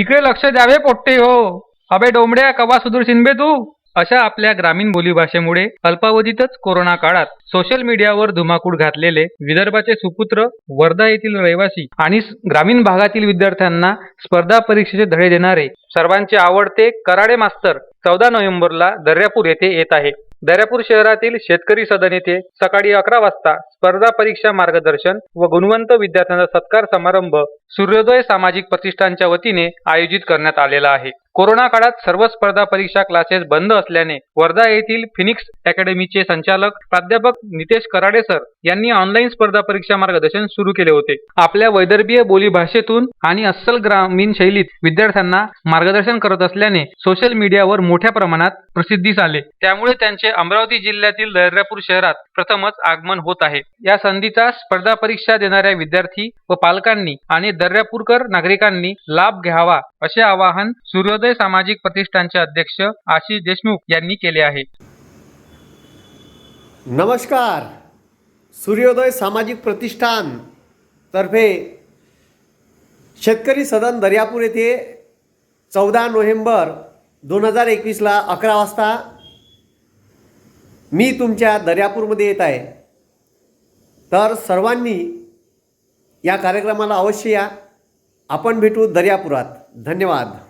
इकडे लक्ष द्यावे पोट्टे हो. अबे डोंबड्या कवा सुदूर शिंदे तू? अशा आपल्या ग्रामीण बोलीभाषेमुळे अल्पावधीतच कोरोना काळात सोशल मीडियावर धुमाकूळ घातलेले विदर्भाचे सुपुत्र वर्धा येथील रहिवासी आणि ग्रामीण भागातील विद्यार्थ्यांना स्पर्धा परीक्षेचे धडे देणारे सर्वांचे आवडते कराडे मास्तर चौदा नोव्हेंबरला दर्यापूर येथे येत आहे. दर्यापूर शहरातील शेतकरी सदन येथे सकाळी अकरा वाजता स्पर्धा परीक्षा मार्गदर्शन व गुणवंत विद्यार्थ्यांचा सत्कार समारंभ सूर्योदय सामाजिक प्रतिष्ठानच्या वतीने आयोजित करण्यात आलेला आहे. कोरोना काळात सर्व स्पर्धा परीक्षा क्लासेस बंद असल्याने वर्धा येथील फिनिक्स अकॅडमीचे संचालक प्राध्यापक नितेश कराडे सर यांनी ऑनलाईन स्पर्धा परीक्षा मार्गदर्शन सुरू केले होते. आपल्या वैदर्भीय बोलीभाषेतून आणि अस्सल ग्रामीण शैलीत विद्यार्थ्यांना मार्गदर्शन करत असल्याने सोशल मीडियावर मोठ्या प्रमाणात प्रसिद्धीस आले त्यामुळे त्यांचे अमरावती जिल्ह्यातील दर्यापूर शहरात प्रथमच आगमन होत आहे. या संधीचा स्पर्धा परीक्षा देणाऱ्या विद्यार्थी व पालकांनी आणि दर्यापूरकर नागरिकांनी लाभ घ्यावा असे आवाहन सूर्योदय सामाजिक प्रतिष्ठानचे अध्यक्ष आशिष देशमुख यांनी केले आहे. नमस्कार. सूर्योदय सामाजिक प्रतिष्ठान तर्फे शेतकरी सदन दर्यापूर येथे चौदा नोव्हेंबर दोन हजार एकवीसला अकरा वाजता मी तुमच्या दर्यापूरमध्ये येत आहे. तर सर्वांनी या कार्यक्रमाला अवश्य या. आपण भेटू दर्यापुरात. धन्यवाद.